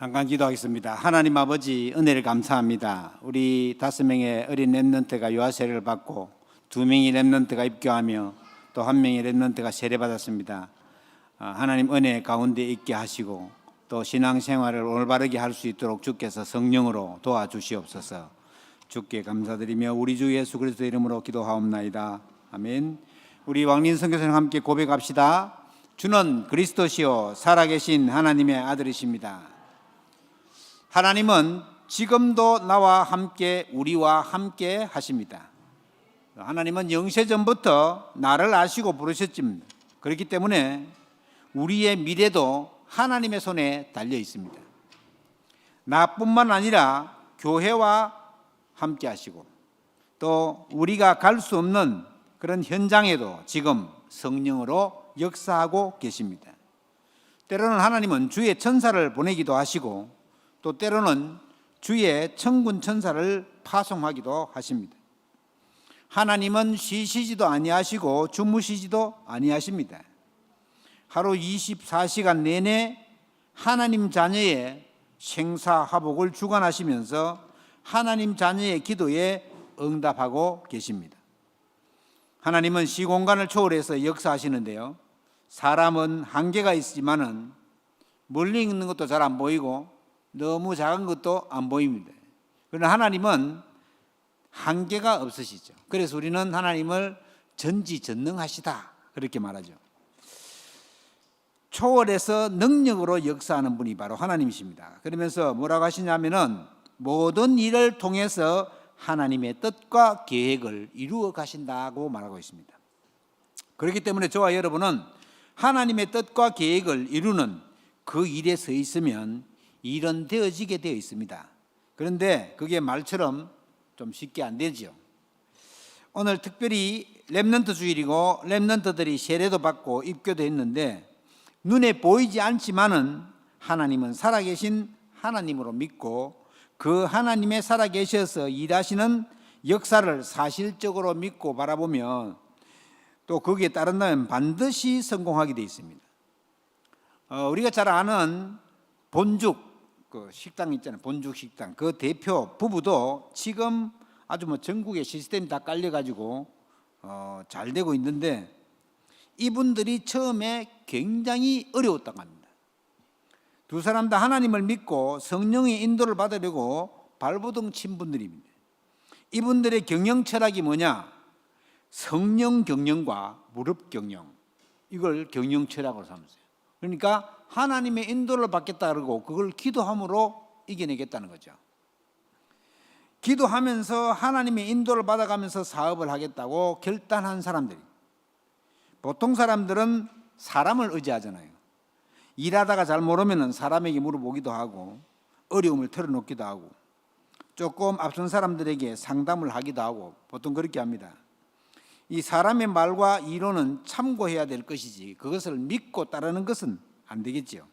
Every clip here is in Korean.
잠깐 기도하겠습니다. 하나님 아버지 은혜를 감사합니다. 우리 다섯 명의 어린 랩런트가 유아 세례를 받고 두 명의 랩런트가 입교하며 또 한 명의 랩런트가 세례 받았습니다. 아, 하나님 은혜 가운데 있게 하시고 또 신앙생활을 올바르게 할 수 있도록 주께서 성령으로 도와주시옵소서. 주께 감사드리며 우리 주 예수 그리스도 이름으로 기도하옵나이다. 아멘. 우리 왕린 선교사님 함께 고백합시다. 주는 그리스도시요 살아계신 하나님의 아들이십니다. 하나님은 지금도 나와 함께 우리와 함께 하십니다. 하나님은 영세 전부터 나를 아시고 부르셨습니다. 그렇기 때문에 우리의 미래도 하나님의 손에 달려 있습니다. 나뿐만 아니라 교회와 함께 하시고 또 우리가 갈 수 없는 그런 현장에도 지금 성령으로 역사하고 계십니다. 때로는 하나님은 주의 천사를 보내기도 하시고 또 때로는 주의 천군 천사를 파송하기도 하십니다. 하나님은 쉬시지도 아니하시고 주무시지도 아니하십니다. 하루 24시간 내내 하나님 자녀의 생사화복을 주관하시면서 하나님 자녀의 기도에 응답하고 계십니다. 하나님은 시공간을 초월해서 역사하시는데요. 사람은 한계가 있지만은 멀리 있는 것도 잘 안 보이고 너무 작은 것도 안 보입니다. 그러나 하나님은 한계가 없으시죠. 그래서 우리는 하나님을 전지전능하시다 그렇게 말하죠. 초월해서 능력으로 역사하는 분이 바로 하나님이십니다. 그러면서 뭐라고 하시냐면은 모든 일을 통해서 하나님의 뜻과 계획을 이루어 가신다고 말하고 있습니다. 그렇기 때문에 저와 여러분은 하나님의 뜻과 계획을 이루는 그 일에 서 있으면 일은 되어지게 되어 있습니다. 그런데 그게 말처럼 좀 쉽게 안 되죠. 오늘 특별히 렘넌트 주일이고 렘넌트들이 세례도 받고 입교도 했는데 눈에 보이지 않지만은 하나님은 살아계신 하나님으로 믿고 그 하나님의 살아계셔서 일하시는 역사를 사실적으로 믿고 바라보면 또 거기에 따른다면 반드시 성공하게 되어 있습니다. 어, 우리가 잘 아는 본죽 그 식당 있잖아요. 본죽 식당 그 대표 부부도 지금 아주 뭐 전국에 시스템이 다 깔려 가지고 어, 잘 되고 있는데 이분들이 처음에 굉장히 어려웠다고 합니다. 두 사람 다 하나님을 믿고 성령의 인도를 받으려고 발부둥 친 분들입니다. 이분들의 경영 철학이 뭐냐? 성령 경영과 무릎 경영. 이걸 경영 철학으로 삼으세요. 그러니까 하나님의 인도를 받겠다 그러고 그걸 기도함으로 이겨내겠다는 거죠. 기도하면서 하나님의 인도를 받아가면서 사업을 하겠다고 결단한 사람들이 보통 사람들은 사람을 의지하잖아요. 일하다가 잘 모르면 사람에게 물어보기도 하고 어려움을 털어놓기도 하고 조금 앞선 사람들에게 상담을 하기도 하고 보통 그렇게 합니다. 이 사람의 말과 이론은 참고해야 될 것이지 그것을 믿고 따르는 것은 안 되겠지요.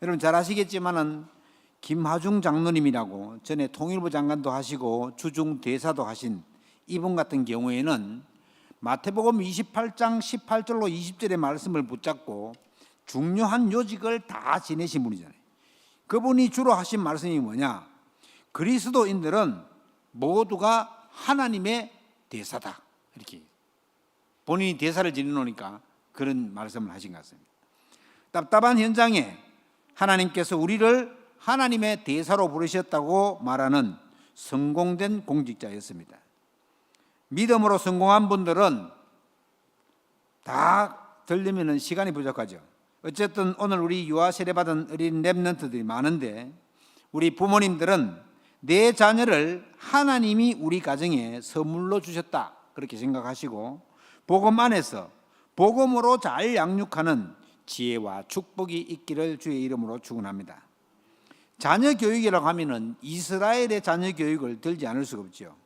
여러분 잘 아시겠지만은 김하중 장로님이라고 전에 통일부 장관도 하시고 주중 대사도 하신 이분 같은 경우에는 마태복음 28장 18절로 20절의 말씀을 붙잡고 중요한 요직을 다 지내신 분이잖아요. 그분이 주로 하신 말씀이 뭐냐? 그리스도인들은 모두가 하나님의 대사다. 이렇게 본인이 대사를 지내놓으니까 그런 말씀을 하신 것 같습니다. 답답한 현장에 하나님께서 우리를 하나님의 대사로 부르셨다고 말하는 성공된 공직자였습니다. 믿음으로 성공한 분들은 다 들리면 시간이 부족하죠. 어쨌든 오늘 우리 유아 세례 받은 어린 랩런트들이 많은데 우리 부모님들은 내 자녀를 하나님이 우리 가정에 선물로 주셨다 그렇게 생각하시고 복음 안에서 복음으로 잘 양육하는 지혜와 축복이 있기를 주의 이름으로 축원합니다. 자녀 교육이라고 하면은 이스라엘의 자녀 교육을 들지 않을 수가 없죠.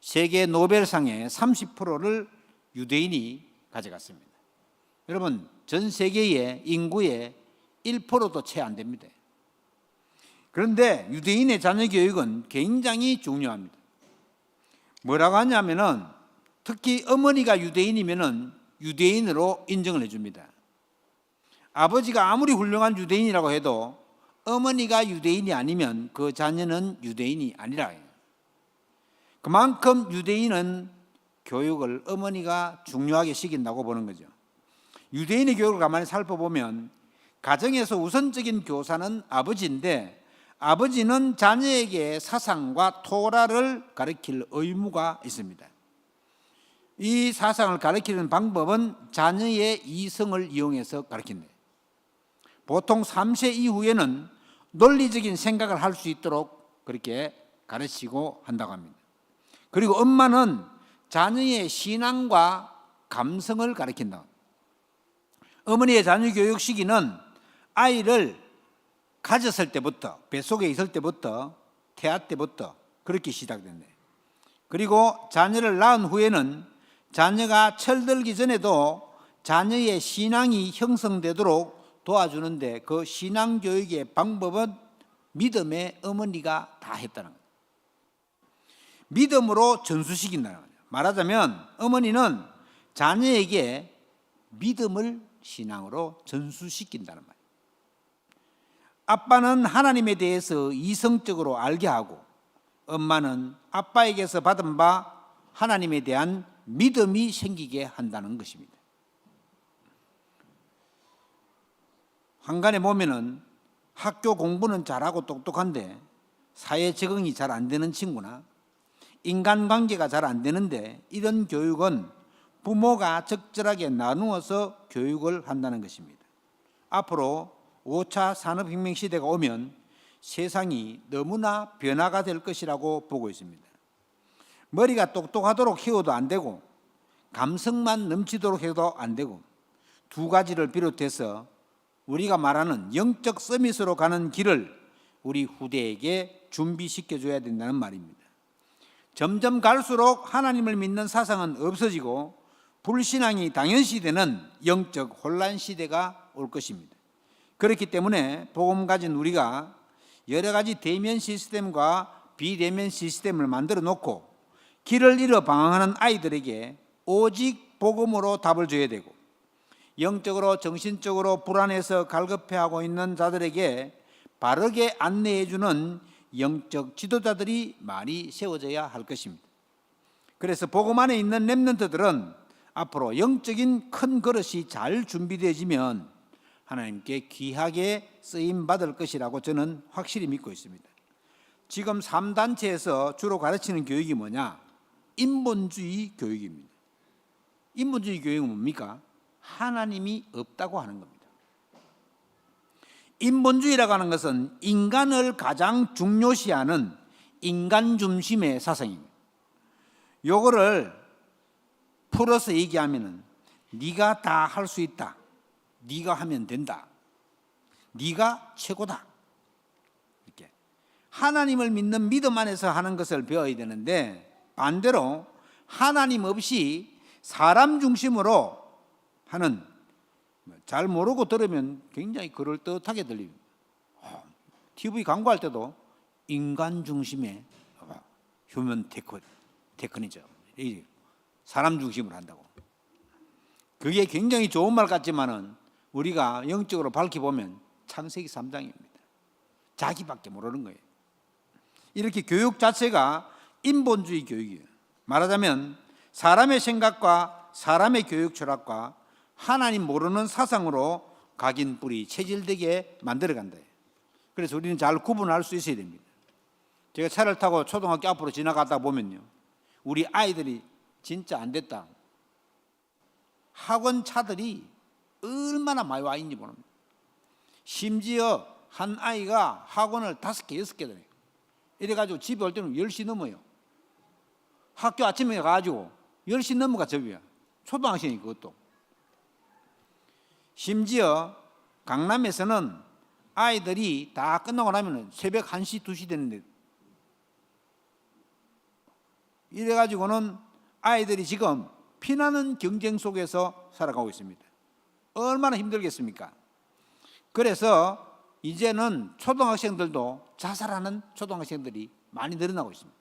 세계 노벨상의 30%를 유대인이 가져갔습니다. 여러분, 전 세계의 인구의 1%도 채 안 됩니다. 그런데 유대인의 자녀 교육은 굉장히 중요합니다. 뭐라고 하냐면은 특히 어머니가 유대인이면은 유대인으로 인정을 해줍니다. 아버지가 아무리 훌륭한 유대인이라고 해도 어머니가 유대인이 아니면 그 자녀는 유대인이 아니라. 그만큼 유대인은 교육을 어머니가 중요하게 시킨다고 보는 거죠. 유대인의 교육을 가만히 살펴보면 가정에서 우선적인 교사는 아버지인데 아버지는 자녀에게 사상과 토라를 가르칠 의무가 있습니다. 이 사상을 가르치는 방법은 자녀의 이성을 이용해서 가르친다. 보통 3세 이후에는 논리적인 생각을 할 수 있도록 그렇게 가르치고 한다고 합니다. 그리고 엄마는 자녀의 신앙과 감성을 가르친다. 어머니의 자녀 교육 시기는 아이를 가졌을 때부터 뱃속에 있을 때부터 태아 때부터 그렇게 시작된대. 그리고 자녀를 낳은 후에는 자녀가 철들기 전에도 자녀의 신앙이 형성되도록 도와주는데 그 신앙 교육의 방법은 믿음의 어머니가 다 했다는 거예요. 믿음으로 전수시킨다는 거예요. 말하자면 어머니는 자녀에게 믿음을 신앙으로 전수시킨다는 말이에요. 아빠는 하나님에 대해서 이성적으로 알게 하고 엄마는 아빠에게서 받은 바 하나님에 대한 믿음이 생기게 한다는 것입니다. 한간에 보면은 학교 공부는 잘하고 똑똑한데 사회 적응이 잘 안 되는 친구나 인간관계가 잘 안 되는데 이런 교육은 부모가 적절하게 나누어서 교육을 한다는 것입니다. 앞으로 5차 산업혁명 시대가 오면 세상이 너무나 변화가 될 것이라고 보고 있습니다. 머리가 똑똑하도록 키워도 안 되고 감성만 넘치도록 해도 안 되고 두 가지를 비롯해서 우리가 말하는 영적 서밋으로 가는 길을 우리 후대에게 준비시켜 줘야 된다는 말입니다. 점점 갈수록 하나님을 믿는 사상은 없어지고 불신앙이 당연시 되는 영적 혼란 시대가 올 것입니다. 그렇기 때문에 복음 가진 우리가 여러 가지 대면 시스템과 비대면 시스템을 만들어 놓고 길을 잃어 방황하는 아이들에게 오직 복음으로 답을 줘야 되고 영적으로 정신적으로 불안해서 갈급해하고 있는 자들에게 바르게 안내해 주는 영적 지도자들이 많이 세워져야 할 것입니다. 그래서 복음 안에 있는 렘넌트들은 앞으로 영적인 큰 그릇이 잘 준비되어지면 하나님께 귀하게 쓰임 받을 것이라고 저는 확실히 믿고 있습니다. 지금 3단체에서 주로 가르치는 교육이 뭐냐? 인본주의 교육입니다. 인본주의 교육은 뭡니까? 하나님이 없다고 하는 겁니다. 인본주의라고 하는 것은 인간을 가장 중요시하는 인간 중심의 사상입니다. 요거를 풀어서 얘기하면은 네가 다 할 수 있다. 네가 하면 된다. 네가 최고다. 이렇게 하나님을 믿는 믿음 안에서 하는 것을 배워야 되는데 반대로 하나님 없이 사람 중심으로 하는 잘 모르고 들으면 굉장히 그럴듯하게 들립니다. TV 광고할 때도 인간 중심의 휴먼 테크, 테크니죠. 사람 중심으로 한다고. 그게 굉장히 좋은 말 같지만은 우리가 영적으로 밝혀보면 창세기 3장입니다. 자기밖에 모르는 거예요. 이렇게 교육 자체가 인본주의 교육이에요. 말하자면 사람의 생각과 사람의 교육 철학과 하나님 모르는 사상으로 각인 뿌리 체질되게 만들어 간다. 그래서 우리는 잘 구분할 수 있어야 됩니다. 제가 차를 타고 초등학교 앞으로 지나가다 보면요. 우리 아이들이 진짜 안 됐다. 학원 차들이 얼마나 많이 와 있는지 모릅니다. 심지어 한 아이가 학원을 다섯 개, 여섯 개 다녀요. 이래가지고 집에 올 때는 10시 넘어요. 학교 아침에 가가지고 10시 넘어가 접이야. 초등학생이 그것도. 심지어 강남에서는 아이들이 다 끝나고 나면 새벽 1시, 2시 되는데 이래가지고는 아이들이 지금 피나는 경쟁 속에서 살아가고 있습니다. 얼마나 힘들겠습니까? 그래서 이제는 초등학생들도 자살하는 초등학생들이 많이 늘어나고 있습니다.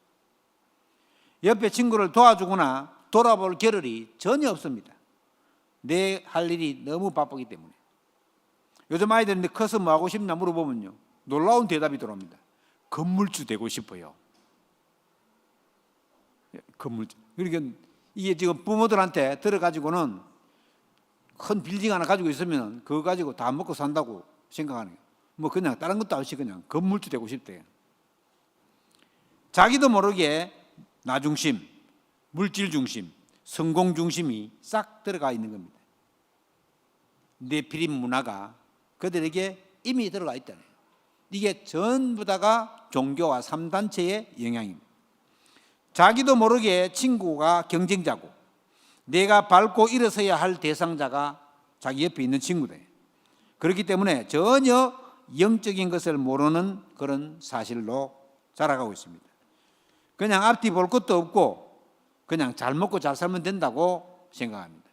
옆에 친구를 도와주거나 돌아볼 겨를이 전혀 없습니다. 내 할 일이 너무 바쁘기 때문에. 요즘 아이들인데 커서 뭐 하고 싶나 물어보면요. 놀라운 대답이 들어옵니다. 건물주 되고 싶어요. 예, 건물주. 그러니까 이게 지금 부모들한테 들어가지고는 큰 빌딩 하나 가지고 있으면 그거 가지고 다 먹고 산다고 생각하는 거예요. 뭐 그냥 다른 것도 없이 그냥 건물주 되고 싶대요. 자기도 모르게 나 중심, 물질 중심, 성공 중심이 싹 들어가 있는 겁니다. 네피림 문화가 그들에게 이미 들어가 있다는 거예요. 이게 전부 다가 종교와 삼단체의 영향입니다. 자기도 모르게 친구가 경쟁자고 내가 밟고 일어서야 할 대상자가 자기 옆에 있는 친구들. 그렇기 때문에 전혀 영적인 것을 모르는 그런 사실로 자라가고 있습니다. 그냥 앞뒤 볼 것도 없고 그냥 잘 먹고 잘 살면 된다고 생각합니다.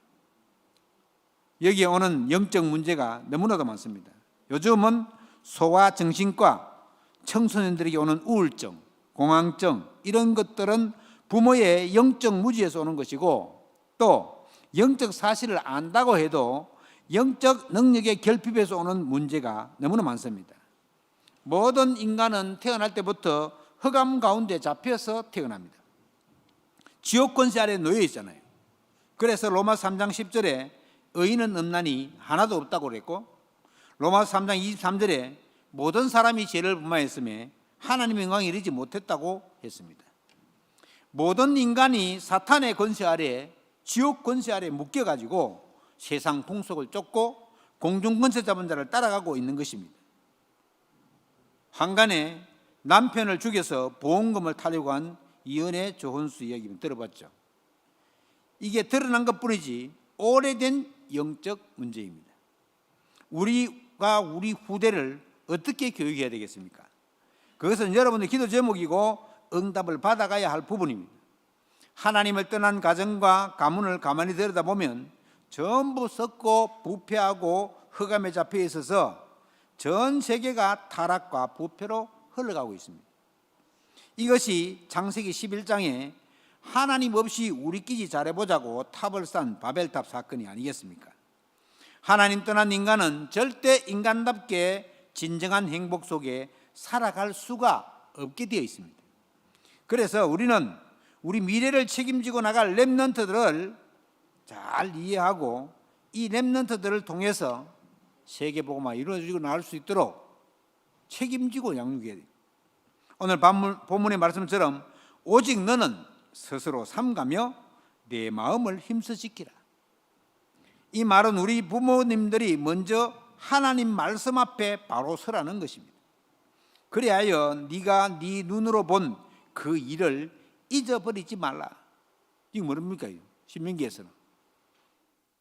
여기에 오는 영적 문제가 너무나도 많습니다. 요즘은 소아 정신과 청소년들에게 오는 우울증, 공황증 이런 것들은 부모의 영적 무지에서 오는 것이고 또 영적 사실을 안다고 해도 영적 능력의 결핍에서 오는 문제가 너무나 많습니다. 모든 인간은 태어날 때부터 흑암 가운데 잡혀서 태어납니다. 지옥 권세 아래 놓여 있잖아요. 그래서 로마 3장 10절에 의인은 없나니 하나도 없다고 그랬고 로마 3장 23절에 모든 사람이 죄를 범하였음에 하나님의 영광에 이르지 못했다고 했습니다. 모든 인간이 사탄의 권세 아래 지옥 권세 아래 묶여 가지고 세상 풍속을 쫓고 공중 권세 잡은 자를 따라가고 있는 것입니다. 한간에 남편을 죽여서 보험금을 타려고 한 이은혜 조혼수 이야기 들어봤죠. 이게 드러난 것뿐이지 오래된 영적 문제입니다. 우리가 우리 후대를 어떻게 교육해야 되겠습니까? 그것은 여러분의 기도 제목이고 응답을 받아가야 할 부분입니다. 하나님을 떠난 가정과 가문을 가만히 들여다보면 전부 썩고 부패하고 흑암에 잡혀 있어서 전 세계가 타락과 부패로 흘러가고 있습니다. 이것이 창세기 11장에 하나님 없이 우리끼리 잘해보자고 탑을 싼 바벨탑 사건이 아니겠습니까? 하나님 떠난 인간은 절대 인간답게 진정한 행복 속에 살아갈 수가 없게 되어 있습니다. 그래서 우리는 우리 미래를 책임지고 나갈 렘넌트들을 잘 이해하고 이 렘넌트들을 통해서 세계 복음화 이루어지고 나갈 수 있도록 책임지고 양육해야 돼요. 오늘 본문의 말씀처럼 오직 너는 스스로 삼가며 내 마음을 힘써 지키라. 이 말은 우리 부모님들이 먼저 하나님 말씀 앞에 바로 서라는 것입니다. 그리하여 네가 네 눈으로 본 그 일을 잊어버리지 말라. 이게 뭐랍니까? 신명기에서는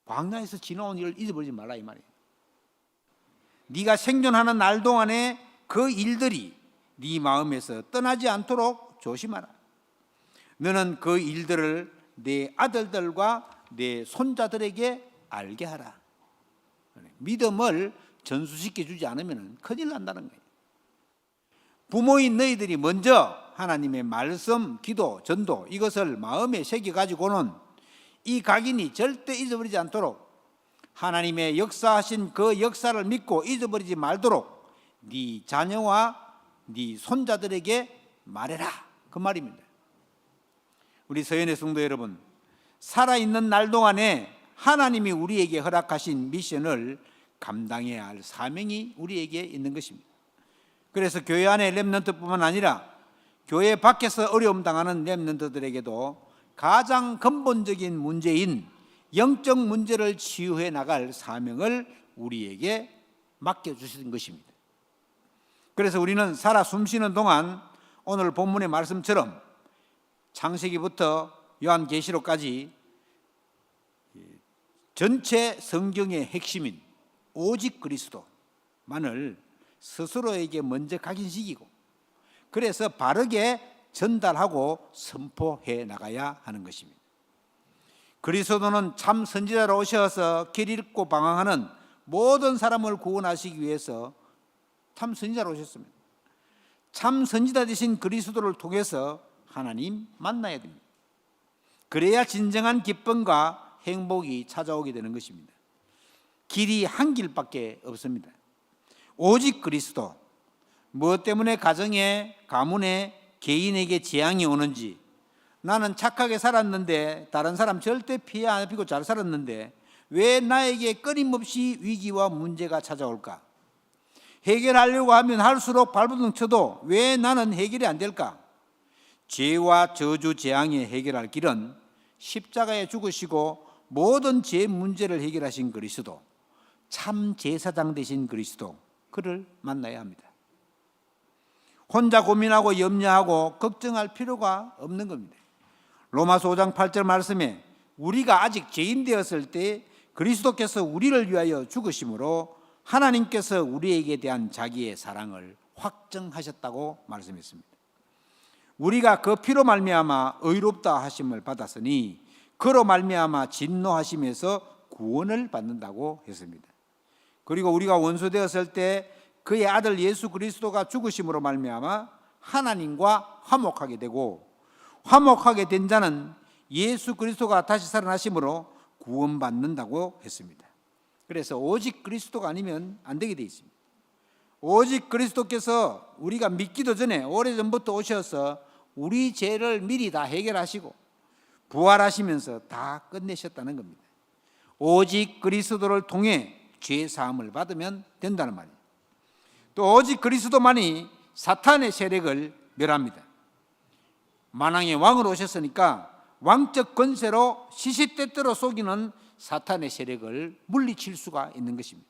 광야에서 지나온 일을 잊어버리지 말라 이 말이에요. 네가 생존하는 날 동안에 그 일들이 네 마음에서 떠나지 않도록 조심하라. 너는 그 일들을 내 아들들과 내 손자들에게 알게 하라. 믿음을 전수시켜 주지 않으면 큰일 난다는 거예요. 부모인 너희들이 먼저 하나님의 말씀, 기도, 전도 이것을 마음에 새겨 가지고는 이 각인이 절대 잊어버리지 않도록 하나님의 역사하신 그 역사를 믿고 잊어버리지 말도록 네 자녀와 네 손자들에게 말해라 그 말입니다. 우리 서연의 성도 여러분 살아 있는 날 동안에 하나님이 우리에게 허락하신 미션을 감당해야 할 사명이 우리에게 있는 것입니다. 그래서 교회 안에 렘넌트뿐만 아니라 교회 밖에서 어려움 당하는 렘넌트들에게도 가장 근본적인 문제인 영적 문제를 치유해 나갈 사명을 우리에게 맡겨 주신 것입니다. 그래서 우리는 살아 숨쉬는 동안 오늘 본문의 말씀처럼 창세기부터 요한계시록까지 전체 성경의 핵심인 오직 그리스도만을 스스로에게 먼저 각인시키고 그래서 바르게 전달하고 선포해 나가야 하는 것입니다. 그리스도는 참 선지자로 오셔서 길 잃고 방황하는 모든 사람을 구원하시기 위해서 참 선지자로 오셨습니다. 참 선지자 되신 그리스도를 통해서 하나님 만나야 됩니다. 그래야 진정한 기쁨과 행복이 찾아오게 되는 것입니다. 길이 한 길밖에 없습니다. 오직 그리스도. 무엇 때문에 가정에, 가문에, 개인에게 재앙이 오는지, 나는 착하게 살았는데 다른 사람 절대 피해 안 입히고 잘 살았는데 왜 나에게 끊임없이 위기와 문제가 찾아올까? 해결하려고 하면 할수록 발버둥 쳐도 왜 나는 해결이 안 될까? 죄와 저주 재앙에 해결할 길은 십자가에 죽으시고 모든 죄 문제를 해결하신 그리스도 참 제사장 되신 그리스도 그를 만나야 합니다. 혼자 고민하고 염려하고 걱정할 필요가 없는 겁니다. 로마서 5장 8절 말씀에 우리가 아직 죄인 되었을 때 그리스도께서 우리를 위하여 죽으심으로 하나님께서 우리에게 대한 자기의 사랑을 확정하셨다고 말씀했습니다. 우리가 그 피로 말미암아 의롭다 하심을 받았으니 그로 말미암아 진노하심에서 구원을 받는다고 했습니다. 그리고 우리가 원수 되었을 때 그의 아들 예수 그리스도가 죽으심으로 말미암아 하나님과 화목하게 되고 화목하게 된 자는 예수 그리스도가 다시 살아나심으로 구원받는다고 했습니다. 그래서 오직 그리스도가 아니면 안 되게 돼 있습니다. 오직 그리스도께서 우리가 믿기도 전에 오래전부터 오셔서 우리 죄를 미리 다 해결하시고 부활하시면서 다 끝내셨다는 겁니다. 오직 그리스도를 통해 죄 사함을 받으면 된다는 말이에요. 또 오직 그리스도만이 사탄의 세력을 멸합니다. 만왕의 왕으로 오셨으니까 왕적 권세로 시시때때로 속이는 사탄의 세력을 물리칠 수가 있는 것입니다.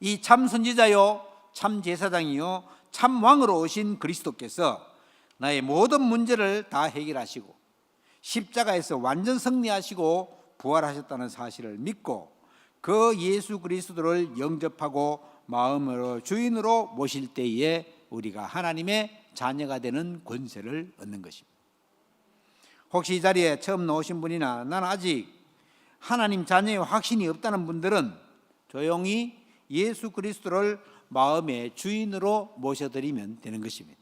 이 참 선지자요, 참 제사장이요, 참 왕으로 오신 그리스도께서 나의 모든 문제를 다 해결하시고 십자가에서 완전 승리하시고 부활하셨다는 사실을 믿고 그 예수 그리스도를 영접하고 마음으로 주인으로 모실 때에 우리가 하나님의 자녀가 되는 권세를 얻는 것입니다. 혹시 이 자리에 처음 나오신 분이나 나는 아직 하나님 자녀의 확신이 없다는 분들은 조용히 예수 그리스도를 마음의 주인으로 모셔드리면 되는 것입니다.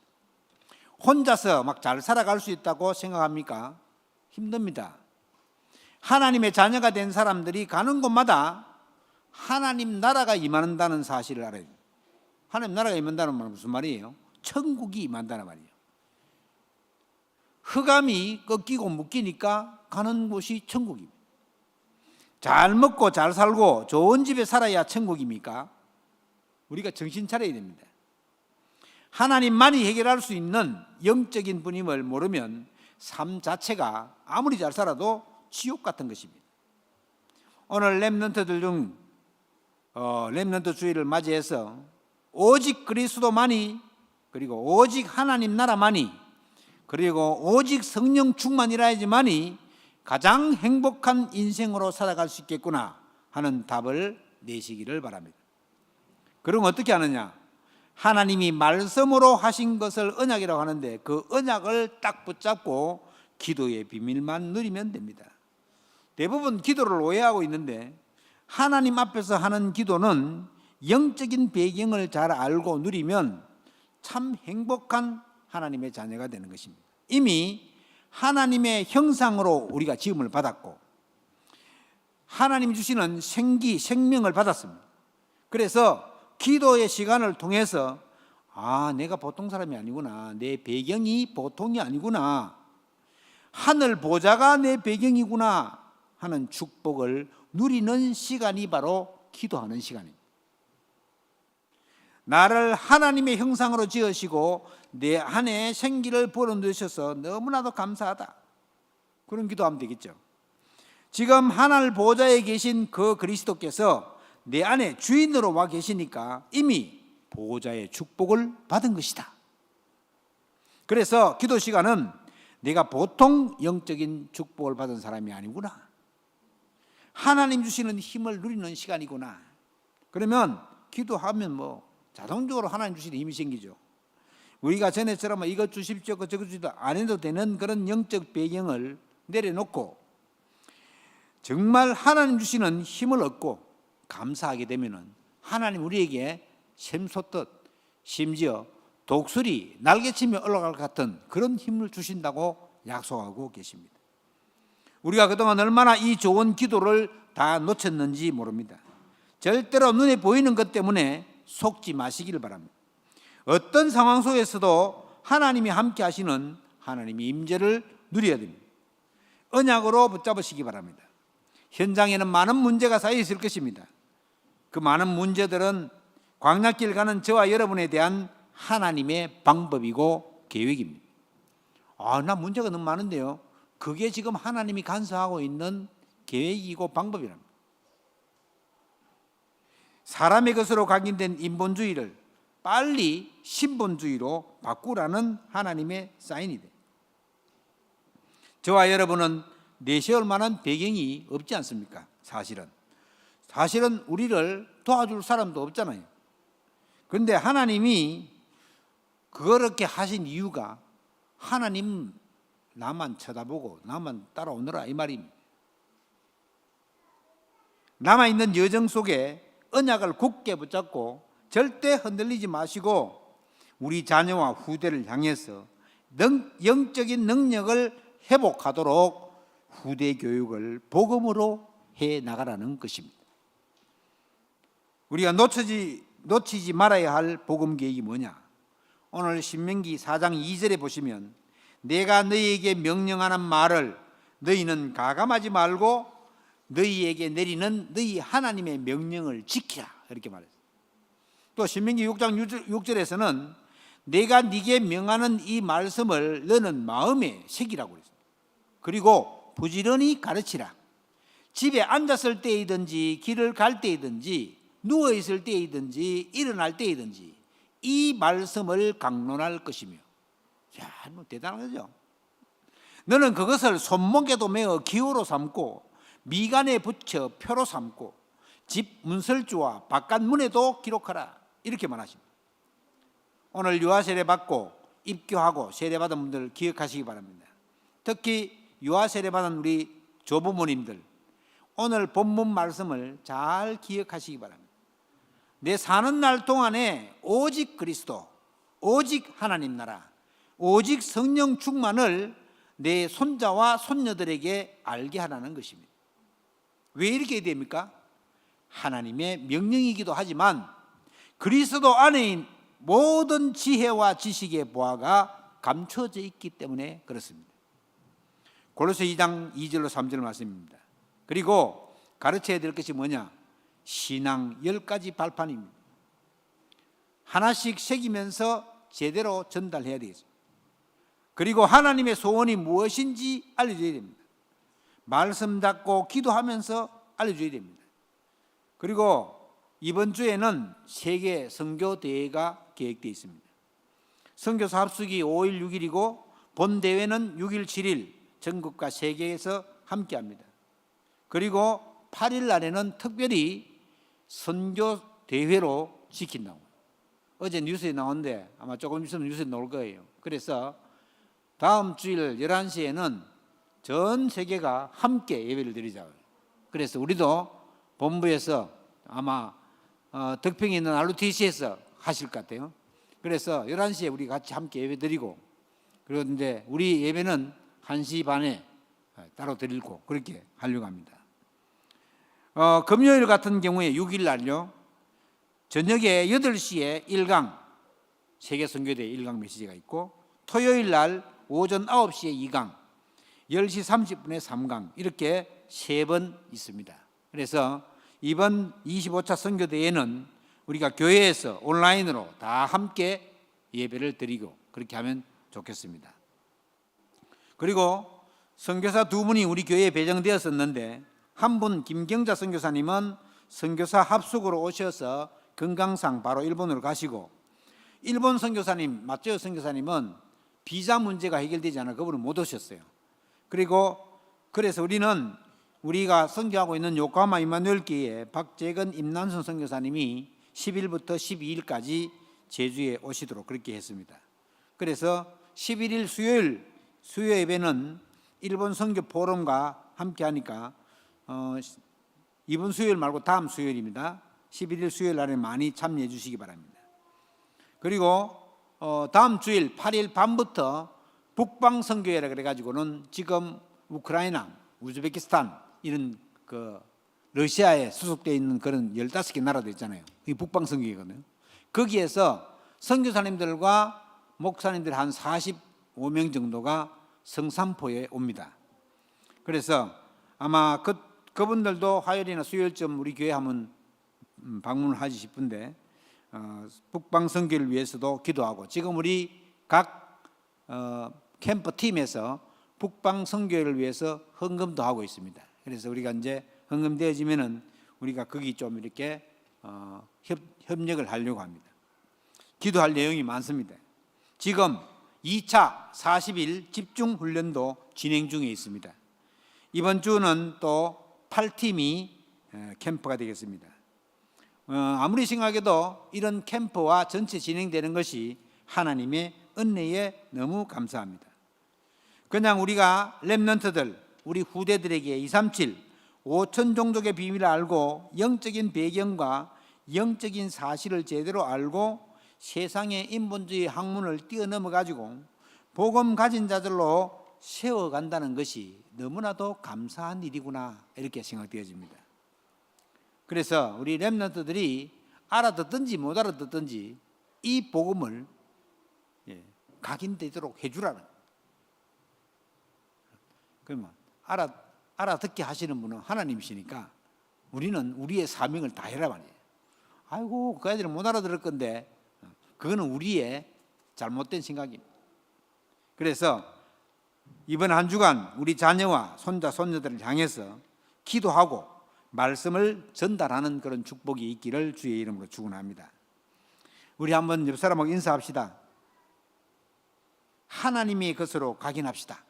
혼자서 막 잘 살아갈 수 있다고 생각합니까? 힘듭니다. 하나님의 자녀가 된 사람들이 가는 곳마다 하나님 나라가 임한다는 사실을 알아요. 하나님 나라가 임한다는 말은 무슨 말이에요? 천국이 임한다는 말이에요. 흑암이 꺾이고 묶이니까 가는 곳이 천국입니다. 잘 먹고 잘 살고 좋은 집에 살아야 천국입니까? 우리가 정신 차려야 됩니다. 하나님만이 해결할 수 있는 영적인 분임을 모르면 삶 자체가 아무리 잘 살아도 지옥 같은 것입니다. 오늘 렘넌트들 중 어, 렘넌트 주의를 맞이해서 오직 그리스도만이 그리고 오직 하나님 나라만이 그리고 오직 성령 충만이라야지만이 가장 행복한 인생으로 살아갈 수 있겠구나 하는 답을 내시기를 바랍니다. 그럼 어떻게 하느냐? 하나님이 말씀으로 하신 것을 언약이라고 하는데 그 언약을 딱 붙잡고 기도의 비밀만 누리면 됩니다. 대부분 기도를 오해하고 있는데 하나님 앞에서 하는 기도는 영적인 배경을 잘 알고 누리면 참 행복한 하나님의 자녀가 되는 것입니다. 이미 하나님의 형상으로 우리가 지음을 받았고 하나님 주시는 생기, 생명을 받았습니다. 그래서 기도의 시간을 통해서 아, 내가 보통 사람이 아니구나. 내 배경이 보통이 아니구나. 하늘 보좌가 내 배경이구나 하는 축복을 누리는 시간이 바로 기도하는 시간입니다. 나를 하나님의 형상으로 지으시고 내 안에 생기를 불어넣으셔서 너무나도 감사하다. 그런 기도하면 되겠죠. 지금 하늘 보좌에 계신 그 그리스도께서 내 안에 주인으로 와 계시니까 이미 보호자의 축복을 받은 것이다. 그래서 기도 시간은 내가 보통 영적인 축복을 받은 사람이 아니구나. 하나님 주시는 힘을 누리는 시간이구나. 그러면 기도하면 뭐 자동적으로 하나님 주시는 힘이 생기죠. 우리가 전에처럼 뭐 이것 주십시오, 저것 주십시오 안 해도 되는 그런 영적 배경을 내려놓고 정말 하나님 주시는 힘을 얻고 감사하게 되면은 하나님 우리에게 샘솟듯 심지어 독수리 날개치며 올라갈 것 같은 그런 힘을 주신다고 약속하고 계십니다. 우리가 그동안 얼마나 이 좋은 기도를 다 놓쳤는지 모릅니다. 절대로 눈에 보이는 것 때문에 속지 마시기를 바랍니다. 어떤 상황 속에서도 하나님이 함께 하시는 하나님의 임재를 누려야 됩니다. 언약으로 붙잡으시기 바랍니다. 현장에는 많은 문제가 쌓여 있을 것입니다. 그 많은 문제들은 광야길 가는 저와 여러분에 대한 하나님의 방법이고 계획입니다. 아, 나 문제가 너무 많은데요. 그게 지금 하나님이 간섭하고 있는 계획이고 방법이랍니다. 사람의 것으로 각인된 인본주의를 빨리 신본주의로 바꾸라는 하나님의 사인이 돼. 저와 여러분은 내세울 만한 배경이 없지 않습니까? 사실은. 사실은 우리를 도와줄 사람도 없잖아요. 그런데 하나님이 그렇게 하신 이유가 하나님 나만 쳐다보고 나만 따라오너라 이 말입니다. 남아 있는 여정 속에 언약을 굳게 붙잡고 절대 흔들리지 마시고 우리 자녀와 후대를 향해서 능, 영적인 능력을 회복하도록 후대 교육을 복음으로 해 나가라는 것입니다. 우리가 놓치지 놓치지 말아야 할 복음 계획이 뭐냐? 오늘 신명기 4장 2절에 보시면 내가 너희에게 명령하는 말을 너희는 가감하지 말고 너희에게 내리는 너희 하나님의 명령을 지키라 이렇게 말했어요. 또 신명기 6장 6절에서는 내가 네게 명하는 이 말씀을 너는 마음에 새기라고 그랬어요. 그리고 부지런히 가르치라. 집에 앉았을 때이든지 길을 갈 때이든지 누워 있을 때이든지 일어날 때이든지 이 말씀을 강론할 것이며 야, 뭐 대단한 거죠. 너는 그것을 손목에도 메어 기호로 삼고 미간에 붙여 표로 삼고 집 문설주와 바깥 문에도 기록하라. 이렇게 말하십니다. 오늘 유아 세례 받고 입교하고 세례 받은 분들 기억하시기 바랍니다. 특히 유아 세례 받은 우리 조부모님들 오늘 본문 말씀을 잘 기억하시기 바랍니다. 내 사는 날 동안에 오직 그리스도, 오직 하나님 나라, 오직 성령 충만을 내 손자와 손녀들에게 알게 하라는 것입니다. 왜 이렇게 됩니까? 하나님의 명령이기도 하지만 그리스도 안에 모든 지혜와 지식의 보화가 감춰져 있기 때문에 그렇습니다. 골로새 2장 2절로 3절 말씀입니다. 그리고 가르쳐야 될 것이 뭐냐? 신앙 열 가지 발판입니다. 하나씩 새기면서 제대로 전달해야 되겠습니다. 그리고 하나님의 소원이 무엇인지 알려줘야 됩니다. 말씀 잡고 기도하면서 알려줘야 됩니다. 그리고 이번 주에는 세계 선교 대회가 계획되어 있습니다. 선교사 합숙이 5일 6일이고 본 대회는 6일 7일 전국과 세계에서 함께합니다. 그리고 8일 날에는 특별히 선교 대회로 지킨다고. 어제 뉴스에 나온데 아마 조금 있으면 뉴스에 나올 거예요. 그래서 다음 주일 11시에는 전 세계가 함께 예배를 드리자고요. 그래서 우리도 본부에서 아마 어, 덕평에 있는 RTC에서 하실 것 같아요. 그래서 11시에 우리 같이 함께 예배 드리고 그런데 우리 예배는 1시 반에 따로 드리고 그렇게 하려고 합니다. 어, 금요일 같은 경우에 6일 날요. 저녁에 8시에 1강 세계 선교대 1강 메시지가 있고 토요일 날 오전 9시에 2강 10시 30분에 3강 이렇게 세 번 있습니다. 그래서 이번 25차 선교대회는 우리가 교회에서 온라인으로 다 함께 예배를 드리고 그렇게 하면 좋겠습니다. 그리고 선교사 두 분이 우리 교회에 배정되었었는데 한 분 김경자 선교사님은 선교사 합숙으로 오셔서 건강상 바로 일본으로 가시고 일본 선교사님 맞죠 선교사님은 비자 문제가 해결되지 않아 그분은 못 오셨어요. 그리고 그래서 우리는 우리가 선교하고 있는 요코하마 임마누엘 교회 박재근 임난선 선교사님이 10일부터 12일까지 제주에 오시도록 그렇게 했습니다. 그래서 11일 수요일 수요 예배는 일본 선교 포럼과 함께 하니까 어, 이번 수요일 말고 다음 수요일입니다. 11일 수요일 날에 많이 참여해 주시기 바랍니다. 그리고 어, 다음 주일 8일 밤부터 북방 선교회라 그래 가지고는 지금 우크라이나, 우즈베키스탄 이런 그 러시아에 수속되어 있는 그런 15개 나라도 있잖아요. 이 북방 선교회거든요. 거기에서 선교사님들과 목사님들 한 45명 정도가 성산포에 옵니다. 그래서 아마 그 그분들도 화요일이나 수요일쯤 우리 교회 한번 음, 방문을 하지 싶은데 어, 북방 선교를 위해서도 기도하고 지금 우리 각 어, 캠프 팀에서 북방 선교를 위해서 헌금도 하고 있습니다. 그래서 우리가 이제 헌금 되어지면은 우리가 거기 좀 이렇게 어, 협, 협력을 하려고 합니다. 기도할 내용이 많습니다. 지금 2차 40일 집중 훈련도 진행 중에 있습니다. 이번 주는 또 8팀이 캠프가 되겠습니다. 어, 아무리 생각해도 이런 캠프와 전체 진행되는 것이 하나님의 은혜에 너무 감사합니다. 그냥 우리가 랩런트들, 우리 후대들에게 237, 5천 종족의 비밀을 알고 영적인 배경과 영적인 사실을 제대로 알고 세상의 인본주의 학문을 뛰어넘어 가지고 복음 가진 자들로 세워 간다는 것이 너무나도 감사한 일이구나 이렇게 생각되어집니다. 그래서 우리 렘넌트들이 알아듣든지 못 알아듣든지 이 복음을 예, 각인되도록 해주라는. 그러면 알아 알아듣게 하시는 분은 하나님이시니까 우리는 우리의 사명을 다 해라 말이에요. 아이고 그 애들은 못 알아들을 건데 그거는 우리의 잘못된 생각입니다. 그래서 이번 한 주간 우리 자녀와 손자 손녀들을 향해서 기도하고 말씀을 전달하는 그런 축복이 있기를 주의 이름으로 축원합니다. 우리 한번 옆 사람하고 인사합시다. 하나님의 것으로 각인합시다.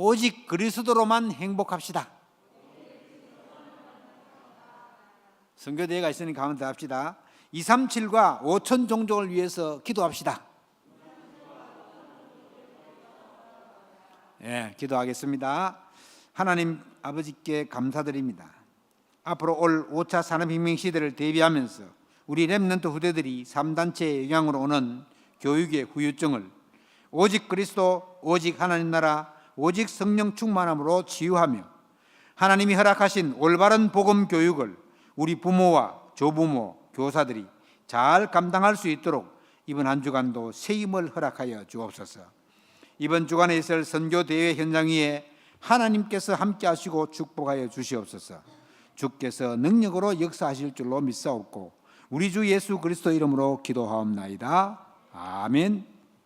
오직 그리스도로만 행복합시다. 선교대회가 있으니 가운데 합시다. 237과 5천 종족을 위해서 기도합시다. 예, 기도하겠습니다. 하나님 아버지께 감사드립니다. 앞으로 올 5차 산업혁명 시대를 대비하면서 우리 랩런트 후대들이 3단체의 영향으로 오는 교육의 후유증을 오직 그리스도, 오직 하나님 나라, 오직 성령 충만함으로 치유하며 하나님이 허락하신 올바른 복음 교육을 우리 부모와 조부모, 교사들이 잘 감당할 수 있도록 이번 한 주간도 새 힘을 허락하여 주옵소서. 이번 주간에 있을 선교 대회 현장 위에 하나님께서 함께 하시고 축복하여 주시옵소서. 주께서 능력으로 역사하실 줄로 믿사옵고 우리 주 예수 그리스도 이름으로 기도하옵나이다. 아멘.